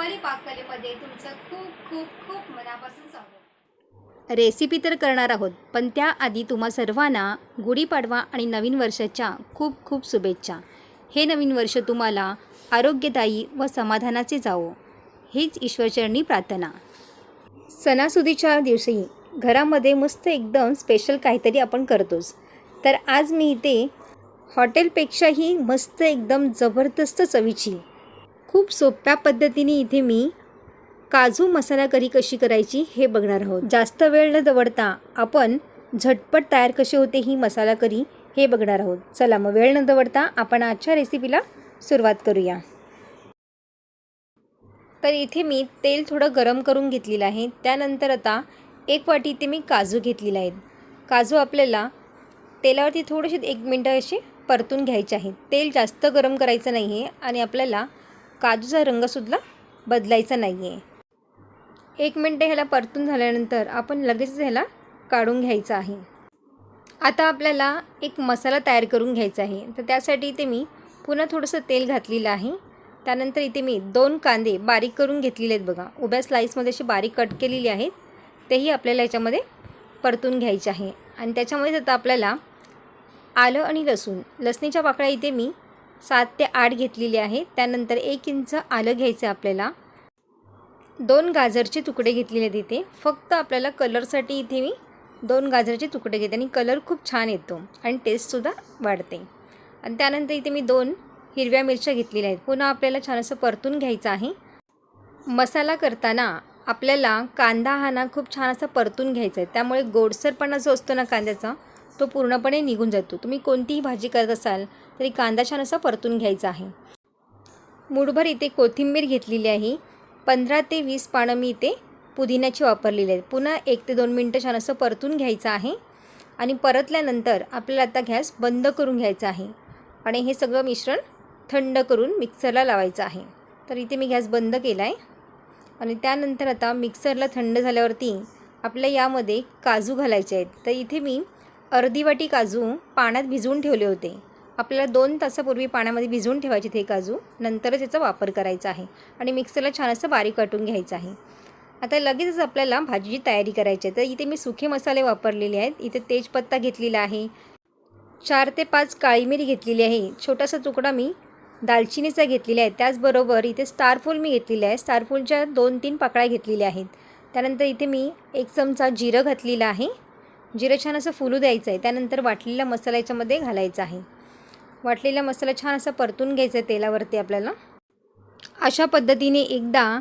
रुपाली पाककलेमध्ये तुमचं खूप खूप खूप मनापासून स्वागत. रेसिपी तर करणार आहोत पण त्याआधी तुम्हा सर्वांना गुढीपाडवा आणि नवीन वर्षाच्या खूप खूप शुभेच्छा. हे नवीन वर्ष तुम्हाला आरोग्यदायी व समाधानाचे जावो हीच ईश्वरचरणी प्रार्थना. सणासुदीच्या दिवशी घरामध्ये मस्त एकदम स्पेशल काहीतरी आपण करतोच. तर आज मी इथे हॉटेलपेक्षाही मस्त एकदम जबरदस्त चवीची खूप सोप्या पद्धतीने इथे मी काजू मसाला करी कशी करायची हे बघणार आहोत. जास्त वेळ न दवडता आपण झटपट तयार कशी होते ही मसाला करी हे बघणार आहोत. चला मग वेळ न दवडता आपण आजच्या रेसिपीला सुरुवात करूया. तर इथे मी तेल थोडं गरम करून घेतलेलं आहे. त्यानंतर आता एक वाटी इथे मी काजू घेतलेले आहेत. काजू आपल्याला तेलावरती थोडेसे एक मिनटं असे परतून घ्यायचे आहेत. तेल जास्त गरम करायचं नाही आहे आणि आपल्याला काजूचा रंगसुद्धा बदलायचा नाही आहे एक मिनटं ह्याला परतून झाल्यानंतर आपण लगेच ह्याला काढून घ्यायचं आहे. आता आपल्याला एक मसाला तयार करून घ्यायचा आहे. तर त्यासाठी इथे मी पुन्हा थोडंसं तेल घातलेलं आहे. त्यानंतर इथे मी दोन कांदे बारीक करून घेतलेले आहेत बघा. उभ्या स्लाईसमध्ये असे बारीक कट केलेले आहेत. तेही आपल्याला याच्यामध्ये परतून घ्यायचे आहे. आणि त्याच्यामध्येच आता आपल्याला आलं आणि लसूण. लसणीच्या पाकळ्या इथे मी सात ते आठ घेतलेली आहे. त्यानंतर एक इंच आलं घ्यायचं आहे आपल्याला. दोन गाजरचे तुकडे घेतलेले आहेत इथे. फक्त आपल्याला कलरसाठी इथे मी दोन गाजरचे तुकडे घेते आणि कलर खूप छान येतो आणि टेस्टसुद्धा वाढते. आणि त्यानंतर इथे मी दोन हिरव्या मिरच्या घेतलेल्या आहेत. पुन्हा आपल्याला छान असं परतून घ्यायचं आहे. मसाला करताना आपल्याला कांदा हा ना खूप छान असा परतून घ्यायचा आहे. त्यामुळे गोडसरपणा जो असतो ना कांद्याचा तो पूर्णपणे निघून जातो. तुम्ही कोणतीही भाजी करत असाल तरी कांदा छान असा परतून घ्यायचा आहे. मुठभर इथे कोथिंबीर घेतलेली आहे. पंधरा ते वीस पानं मी इथे पुदिन्याची वापरलेली आहेत. पुन्हा एक ते दोन मिनटं छान असं परतून घ्यायचं आहे. आणि परतल्यानंतर आपल्याला आता गॅस बंद करून घ्यायचा आहे. आणि हे सगळं मिश्रण थंड करून मिक्सरला लावायचं आहे. तर इथे मी गॅस बंद केला आहे आणि त्यानंतर आता मिक्सरला थंड झाल्यावरती आपल्या यामध्ये काजू घालायचे आहेत. तर इथे मी अर्धी वाटी काजू पाण्यात भिजवून ठेवले होते. आपल्याला दोन तासापूर्वी पाण्यामध्ये भिजवून ठेवायचे ते काजू. नंतरच याचा वापर करायचा आहे आणि मिक्सरला छान असं बारीक वाटून घ्यायचं आहे. आता लगेचच आपल्याला भाजीची तयारी करायची आहे. तर इथे मी सुखे मसाले वापरलेले आहेत. इथे तेजपत्ता घेतलेला आहे. चार ते पाच काळी मिरी घेतलेली आहे. छोटासा तुकडा मी दालचिनीचा घेतलेला आहे. त्याचबरोबर इथे स्टारफूल मी घेतलेले आहे. स्टारफूलच्या दोन तीन पाकळ्या घेतलेल्या आहेत. त्यानंतर इथे मी एक चमचा जिरं घातलेलं आहे. जिरं छान असं फुलू द्यायचं आहे त्यानंतर वाटलेला मसाला याच्यामध्ये घालायचा आहे. वाटलेला मसाला छान असा परतून घ्यायचा आहे तेलावरती आपल्याला. अशा पद्धतीने एकदा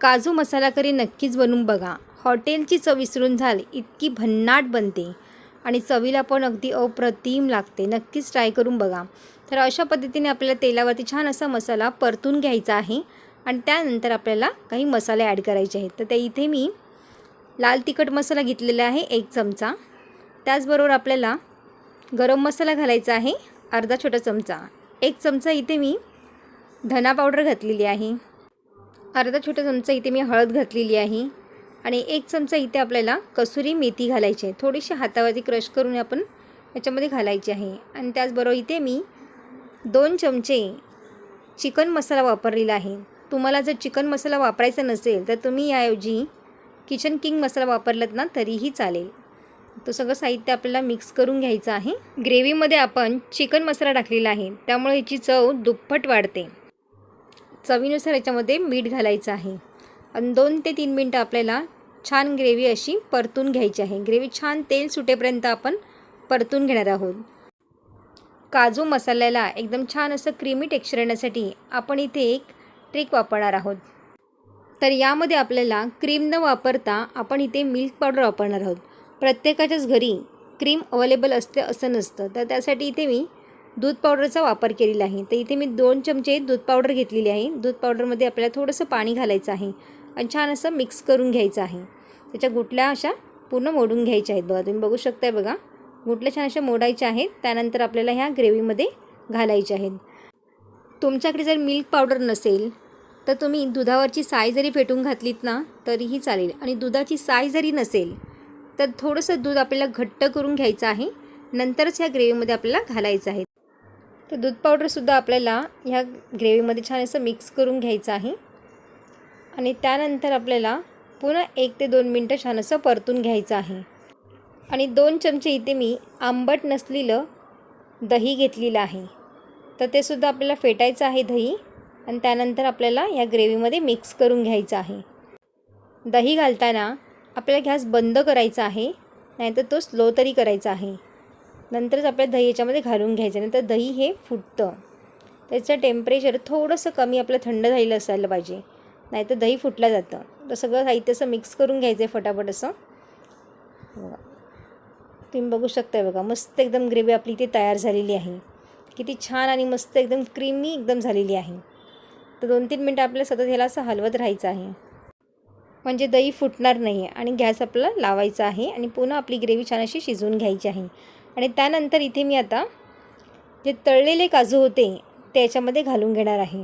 काजू मसाला करी नक्कीच बनवून बघा. हॉटेलची चव विसरून झाल इतकी भन्नाट बनते. आणि चवीला पण अगदी अप्रतिम लागते. नक्कीच ट्राय करून बघा. तर अशा पद्धतीने आपल्याला तेलावरती छान असा मसाला परतून घ्यायचा आहे. आणि त्यानंतर आपल्याला काही मसाले ॲड करायचे आहेत. तर ते इथे मी लाल तिखट मसाला घेतलेला आहे एक चमचा. त्याचबरोबर आपल्याला गरम मसाला घालायचा आहे अर्धा छोटा चमचा. एक चमचा इथे मी धना पावडर घातलेली आहे. अर्धा छोटा चमचा इथे मी हळद घातलेली आहे. आणि एक चमचा इथे आपल्याला कसुरी मेथी घालायची आहे. थोडीशी हातावरती क्रश करून आपण याच्यामध्ये घालायची आहे. आणि त्याचबरोबर इथे मी दोन चमचे चिकन मसाला वापरलेला आहे. तुम्हाला जर चिकन मसाला वापरायचा नसेल तर तुम्ही याऐवजी किचन किंग मसाला वापरलात ना तरीही चालेल. तो सगळं साहित्य आपल्याला मिक्स करून घ्यायचं आहे. ग्रेव्हीमध्ये आपण चिकन मसाला टाकलेला आहे. त्यामुळे याची चव दुप्पट वाढते. चवीनुसार याच्यामध्ये मीठ घालायचं आहे. आणि दोन ते तीन मिनटं आपल्याला छान ग्रेव्ही अशी परतून घ्यायची आहे. ग्रेव्ही छान तेल सुटेपर्यंत आपण परतून घेणार आहोत. काजू मसाल्याला एकदम छान असं क्रीमी टेक्स्चर येण्यासाठी आपण इथे एक ट्रिक वापरणार आहोत. तर यामध्ये आपल्याला क्रीम न वापरता आपण इथे मिल्क पावडर वापरणार आहोत. प्रत्येकाच्याच घरी क्रीम अवेलेबल असते असं नसतं. तर त्यासाठी इथे मी दूध पावडरचा वापर केलेला आहे. तर इथे मी दोन चमचे दूध पावडर घेतलेली आहे. दूध पावडरमध्ये आपल्याला थोडंसं पाणी घालायचं आहे आणि छान असं मिक्स करून घ्यायचं आहे. त्याच्या गुटल्या अशा पूर्ण मोडून घ्यायच्या आहेत बघा. तुम्ही बघू शकताय बघा. गुटल्या छान अशा मोडायच्या आहेत. त्यानंतर आपल्याला ह्या ग्रेव्हीमध्ये घालायच्या आहेत. तुमच्याकडे जर मिल्क पावडर नसेल तर तुम्ही दुधावरची साय जरी फेटून घातलीत ना तरीही चालेल. आणि दुधाची साय जरी नसेल तर थोडंसं दूध आपल्याला घट्ट करून घ्यायचं आहे. नंतरच ह्या ग्रेव्हीमध्ये आपल्याला घालायचं आहे. तर दूध पावडरसुद्धा आपल्याला ह्या ग्रेव्हीमध्ये छान असं मिक्स करून घ्यायचं आहे. आणि त्यानंतर आपल्याला पुन्हा एक ते दोन मिनटं छान असं परतून घ्यायचं आहे. आणि दोन चमचे इथे मी आंबट नसलेलं दही घेतलेलं आहे. तर ते सुद्धा आपल्याला फेटायचं आहे दही. आणि त्यानंतर आपल्याला या ग्रेव्हीमध्ये मिक्स करून घ्यायचं आहे. दही घालताना आपल्याला गॅस बंद करायचा आहे नाहीतर तो स्लो तरी करायचा आहे. नंतरच आपल्याला दही याच्यामध्ये घालून घ्यायचं नंतर दही हे फुटतं. त्याचं टेम्परेचर थोडंसं कमी आपलं थंड झालेलं असायला पाहिजे नाहीतर दही फुटलं जातं. तर सगळं साहित्य असं मिक्स करून घ्यायचं आहे फटाफट असं. बघा. तुम्ही बघू शकताय बघा मस्त एकदम ग्रेव्ही आपली इथे तयार झालेली आहे. किती छान आणि मस्त एकदम क्रीमी एकदम झालेली आहे. तर दोन तीन मिनटं आपल्याला सतत ह्याला असं हलवत राहायचं आहे. म्हणजे दही फुटणार नाही आणि गॅस आपला लावायचा आहे आणि पुन्हा आपली ग्रेव्ही छान अशी शिजवून घ्यायची आहे. आणि त्यानंतर इथे मी आता जे तळलेले काजू होते ते याच्यामध्ये घालून घेणार आहे.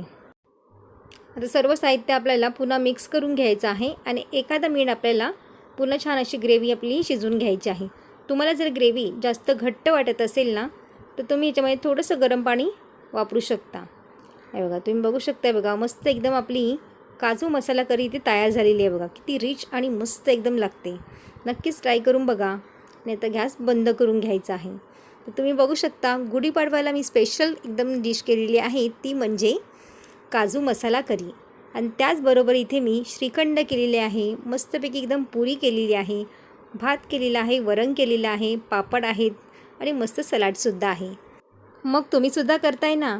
आता सर्व साहित्य आपल्याला पुन्हा मिक्स करून घ्यायचं आहे आणि एखादा मिनिट आपल्याला पुन्हा छान अशी ग्रेव्ही आपली शिजवून घ्यायची आहे. तुम्हाला जर ग्रेव्ही जास्त घट्ट वाटत असेल ना तर तुम्ही याच्यामध्ये थोडंसं गरम पाणी वापरू शकता. हे बघा तुम्ही बघू शकताय बघा मस्त एकदम आपली काजू मसाला करी इथे तयार झालेली आहे बघा. किती रिच आणि मस्त एकदम लागते. नक्कीच ट्राय करून बघा. नाही तर गॅस बंद करून घ्यायचा आहे. तर तुम्ही बघू शकता गुढीपाडव्याला मी स्पेशल एकदम डिश केलेली आहे. ती म्हणजे काजू मसाला करी. आणि त्याचबरोबर इथे मी श्रीखंड केलेले आहे. मस्तपैकी एकदम पुरी केलेली आहे. भात केलेला आहे वरण केलेलं आहे पापड आहेत आणि मस्त सलाडसुद्धा आहे. मग तुम्हीसुद्धा करताय ना?